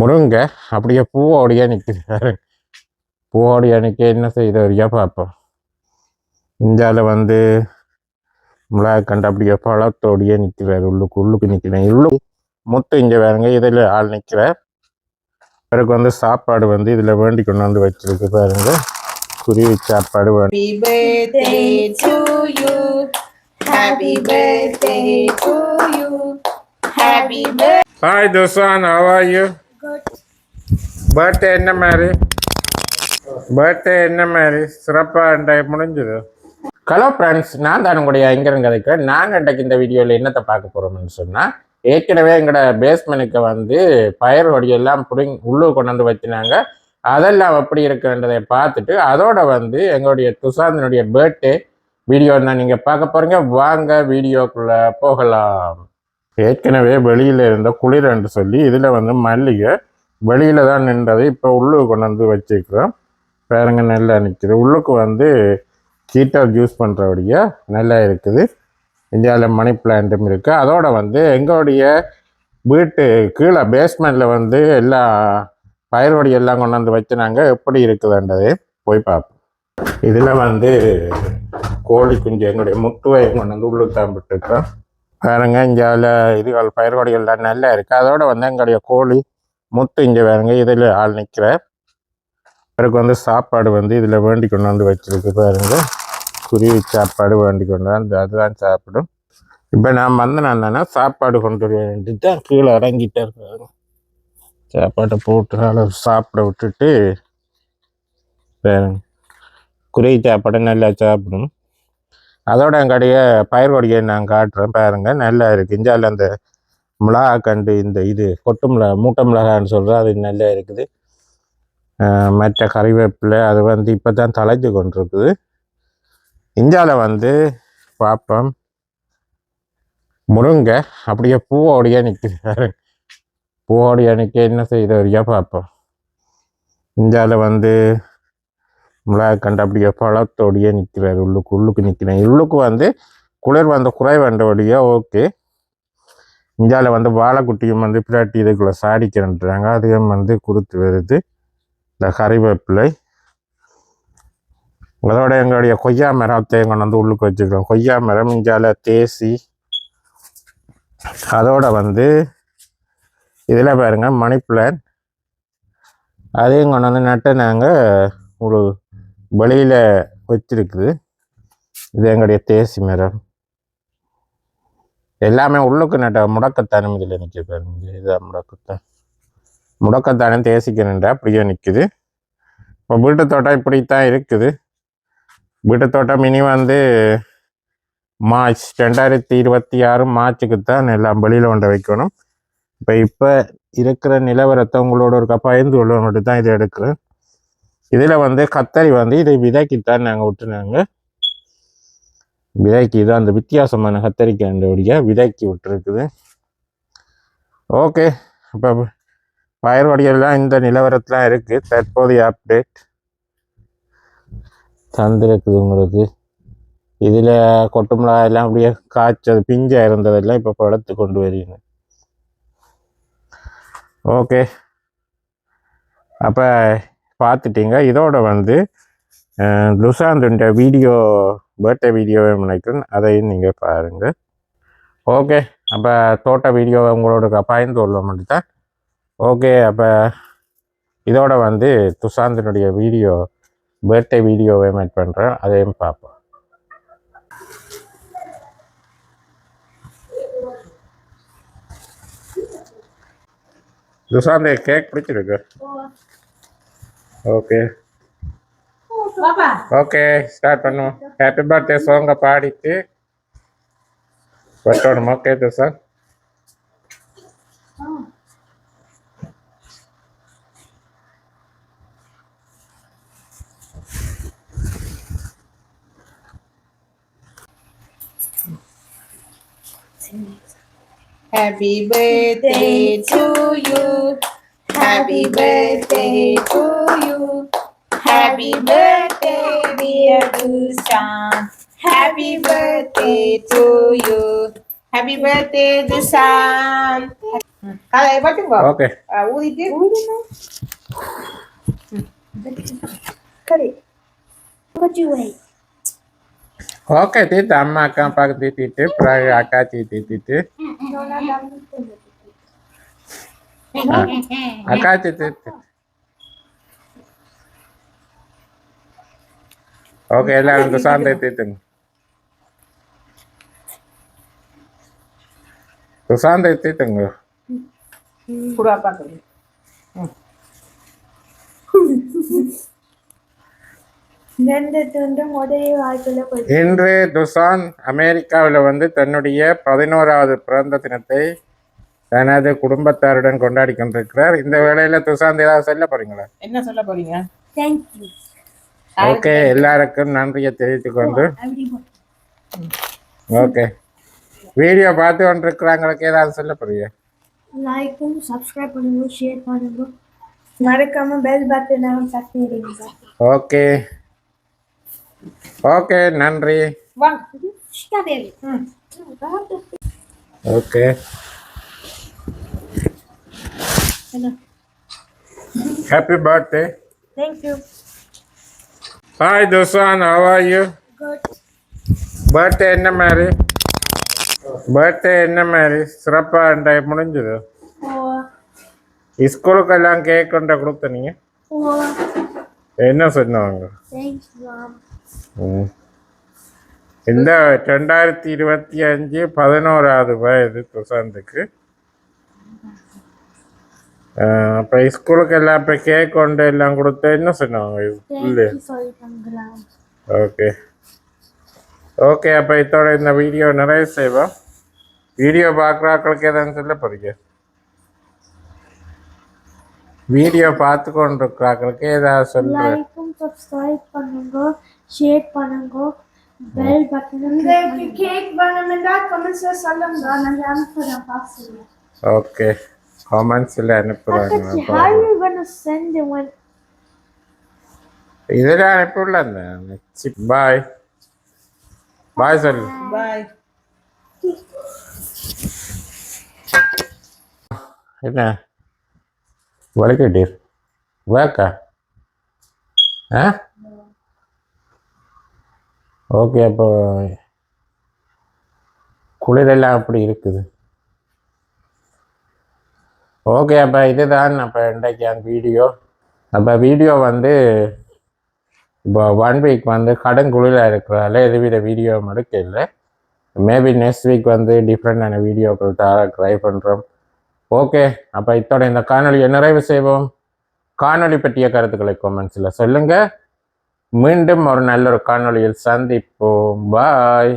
முருங்கை அப்படியே பூவோடையே நிற்கிறாரு பூவோடைய நிற்க என்ன செய்தவரையா பார்ப்போம். இந்தியாவில் வந்து மிளகா கண்டு அப்படியே பழத்தோடையே நிற்கிறார் உள்ளுக்கு உள்ளுக்கு நிற்கிறேன் உள்ளு முத்து இங்கே வேறுங்க இதில் ஆள் நிற்கிறார் பிறகு வந்து சாப்பாடு வந்து இதில் வேண்டி கொண்டு வந்து வச்சிருக்கு பாருங்க. குருவி சாப்பாடு birthday. Hi Thusan how are you? Birthday என்ன மாதிரி பர்த்டே என்ன மாதிரி சிறப்பாக இன்றைய முடிஞ்சது. ஹலோ ஃப்ரெண்ட்ஸ் நான் தான் உங்களுடைய ஐங்கரன் கதைக்கிறேன் நாங்கள் இன்றைக்கு இந்த வீடியோவில் என்னத்தை பார்க்க போகிறோம்னு சொன்னால் ஏற்கனவே எங்களோட பேஸ்மெண்ட்டுக்கு வந்து பயிர் வடியெல்லாம் பிடிங் உள்ளூர் கொண்டு வந்து வச்சினாங்க அதெல்லாம் எப்படி இருக்குன்றதை பார்த்துட்டு அதோட வந்து எங்களுடைய துசாந்தனுடைய பர்த்டே வீடியோ தான் நீங்கள் பார்க்க போகிறீங்க வாங்க வீடியோக்குள்ளே போகலாம். ஏற்கனவே வெளியில் இருந்த குளிரன்று சொல்லி இதில் வந்து மல்லிகை வெளியில் தான் நின்றது இப்போ உள்ளுக்கு கொண்டு வந்து வச்சுருக்கிறோம். பாருங்க நல்லா நிற்கிது உள்ளுக்கு வந்து ஹீட்டர் யூஸ் பண்ணுறபடியா நல்லா இருக்குது. இந்தியாவில் மணி பிளான்ட்டும் இருக்குது அதோடு வந்து எங்களுடைய வீட்டு கீழே பேஸ்மெண்ட்டில் வந்து எல்லா பயிர்வடி எல்லாம் கொண்டு வந்து வச்சுனாங்க எப்படி இருக்குதுன்றது போய் பார்ப்போம். இதில் வந்து கோழி குஞ்சு எங்களுடைய முட்டுவை கொண்டு வந்து உள்ளுக்கு தான் விட்டுருக்கோம். பாருங்க இங்கே இதுகள் பயிர்கொடிகள்லாம் நல்லா இருக்குது அதோட வந்து எங்களுடைய கோழி முத்து இங்கே பாருங்க இதில் ஆள் நிற்கிற பிறகு வந்து சாப்பாடு வந்து இதில் வேண்டி கொண்டு வந்து வச்சுருக்கு பாருங்க. குருவி சாப்பாடு வேண்டி கொண்டு வந்து அதுதான் சாப்பிடும். இப்போ நான் வந்தேன்னா சாப்பாடு கொண்டு வர வேண்டிட்டு தான் கீழே இறங்கிட்டே இருக்காரு. சாப்பாட்டை போட்டு சாப்பிட விட்டுட்டு பாருங்க. குருவி சாப்பாடு நல்லா சாப்பிடும். அதோட எங்கடைய பயிர் கொடியை நான் காட்டுறேன். பாருங்க நல்லா இருக்குது இஞ்சால அந்த மிளகா கண்டு இந்த இது கொட்டு மிளகா மூட்டை மிளகான்னு சொல்கிறேன் அது நல்லா இருக்குது. மற்ற கறிவேப்பிலை அது வந்து இப்போ தான் தலைஞ்சு கொண்டிருக்குது இஞ்சால வந்து பார்ப்போம். முருங்கை அப்படியே பூவோடையே நிற்கிறாரு பூவோடையே நிற்க என்ன செய்த வரையா பார்ப்போம். இஞ்சால வந்து மிளகாய் கண்டு அப்படியே பழத்தோடையே நிற்கிறார் உள்ளுக்கு உள்ளுக்கு நிற்கிறேன் உள்ளுக்கு வந்து குளிர் வந்து குறை வந்த வழியா ஓகே இந்தியாவில் வந்து வாழைக்குட்டியும் வந்து பிராட்டி இதுக்குள்ளே சாடிக்கிறேன்றாங்க. அதையும் வந்து கொடுத்து வருது. இந்த கறிவேப்பிலை. அதோட எங்களுடைய கொய்யா மரத்தையும் கொண்டு வந்து உள்ளுக்கு வச்சுக்கிறோம் கொய்யா மரம் இந்தியாவில் தேசி. அதோட வந்து இதில் பாருங்கள் மணி பிளான் அதையும் கொண்டு வந்து நட்டு நாங்கள் ஒரு வெளியில் வச்சிருக்குது. இது எங்களுடைய தேசி மரம். எல்லாமே உள்ளுக்கு நட்ட முடக்கத்தானும் இதில் நிற்க பாருங்க. இதுதான் முடக்கத்தான். முடக்கத்தானம் தேசிக்கணுண்டா அப்படியே நிற்குது இப்போ வீட்டு தோட்டம் இப்படித்தான் இருக்குது. வீட்டு தோட்டம் இனி வந்து மார்ச் ரெண்டாயிரத்தி இருபத்தி ஆறு மார்ச்சுக்கு தான் எல்லாம் வெளியில் கொண்டு வைக்கணும். இப்போ இப்போ இருக்கிற நிலவரத்தை உங்களோட ஒரு கப்பாயிருந்து உள்ளவங்கள்ட்ட தான் இதை எடுக்கிறேன். இதில் வந்து கத்தரி வந்து இதை விதைக்கித்தான் நாங்கள் விட்டுனாங்க. விதைக்கு இது அந்த வித்தியாசமான கத்தரிக்காண்டோடைய விதைக்கு விட்டுருக்குது. ஓகே. இப்போ பயிர் வடிகள்லாம் இந்த நிலவரத்துலாம் இருக்குது தற்போதைய அப்டேட் தந்திருக்குது உங்களுக்கு இதில் கொட்டுமிளகாய் எல்லாம் அப்படியே காய்ச்சது பிஞ்சாக இருந்ததெல்லாம் இப்போ படத்து கொண்டு வரீங்க ஓகே. அப்போ பார்த்துட்டீங்க. இதோட வந்து லுசாந்துண்ட வீடியோ பர்த்டே வீடியோவை நினைக்கிறேன். அதையும் நீங்கள் பாருங்கள் ஓகே. அப்போ தோட்ட வீடியோவை உங்களோட பயந்து கொள்ள மட்டும்தான் ஓகே. அப்போ இதோட வந்து துஷாந்தனுடைய வீடியோ பர்த்டே வீடியோவை மேட் பண்ணுறேன் அதையும் பார்ப்போம். துஷாந்த் கேக் பிடிச்சிருக்கு. Okay Papa. ஓகே ஸ்டார்ட் பண்ணுவோம் ஹாப்பி பர்த்டே சாங்கை பாடிட்டு வெட்டணும் okay sir Happy birthday to you. Happy birthday to you. Happy birthday, dear Dusan. Happy birthday to you. Happy birthday, Dusan. Kala iba din ba? Okay. Ah, uli din. Uli na. What you wait? Okay, tita, makan pag titi, prayaka titi titi. Ah, Akati titi. Okay எல்லாரும் துண்டும் ஒரே வாய்க்குள்ள போயிட்டு இன்று துசான் அமெரிக்காவில் வந்து தன்னுடைய பதினோராவது பிறந்த தினத்தை தனது குடும்பத்தாருடன் கொண்டாடி கொண்டிருக்கிறார். இந்த வேளையில துசாந்த் ஏதாவது சொல்ல போறீங்களா? என்ன சொல்ல போறீங்க? தேங்க்யூ ஓகே எல்லாருக்கும் நன்றியை தெரிவித்துக் கொண்டு. ஓகே. வீடியோ பார்த்து கொண்டிருக்கிறவங்களுக்கு ஏதாவது சொல்ல போறீங்க லைக்கும் சப்ஸ்கிரைப் பண்ணுங்க ஷேர் பண்ணுங்க. மறக்காம பெல் பட்டனை விடுங்க ஓகே. ஓகே நன்றி. Okay. Happy birthday thank you hi Thusan how are you? Good birthday என்ன மாதிரி பர்த்டே என்ன மாதிரி சிறப்பாக என்ற முடிஞ்சது. ஸ்கூலுக்கெல்லாம் கேக் கொண்ட கொடுத்த நீங்க. ஓ என்ன சொன்னாங்க. இந்த ரெண்டாயிரத்தி இருபத்தி அஞ்சு பதினோராவது வயது துசாந்துக்கு அப்போ ஸ்கூலுக்கு எல்லாம் இப்போ கேக் கொண்டு எல்லாம் கொடுத்து என்ன சொன்னாங்க இல்லை தேங்க்யூ சொல்லிட்டாங்களா ஓகே ஓகே அப்போ இதோட இந்த வீடியோ நிறைய செய்வோம் வீடியோ பார்க்குறாக்களுக்கு எதாவது சொல்ல போறீங்க வீடியோ பார்த்து கொண்டு இருக்கிறாக்களுக்கு ஏதாவது லைக்கும் சப்ஸ்கிரைப் பண்ணுங்க ஷேர் பண்ணுங்க பெல் பட்டன் உங்களுக்கு கேக் வேணும்னா கமெண்ட்ஸ்ல சொல்லுங்க நான் அனுப்புறேன் பார்சல் ஓகே காமெண்ட்ஸில் அனுப்புகிறாங்க How are you gonna send it when இதில் அனுப்பிவிடல பாய் பாய் சொல்லு. பாய் என்ன? வலிக்கட்டி வேக்கா ஆ? ஓகே அப்போ குளிரெல்லாம் அப்படி இருக்குது. ஓகே அப்போ இதுதான் அப்போ இன்றைக்கு அந்த வீடியோ. அப்போ வீடியோ வந்து இப்போ ஒன் வீக் வந்து கடன் குளிராக இருக்கிறதால எதுவித வீடியோ எடுக்க இல்லை மேபி நெக்ஸ்ட் வீக் வந்து டிஃப்ரெண்டான வீடியோக்கள் தர ட்ரை பண்ணுறோம் ஓகே அப்போ இத்தோட இந்த காணொலியை நிறைவு செய்வோம். காணொளி பற்றிய கருத்துக்களை கொமெண்ட்ஸில் சொல்லுங்கள் மீண்டும் ஒரு நல்ல ஒரு காணொளியில் சந்திப்போம். பாய்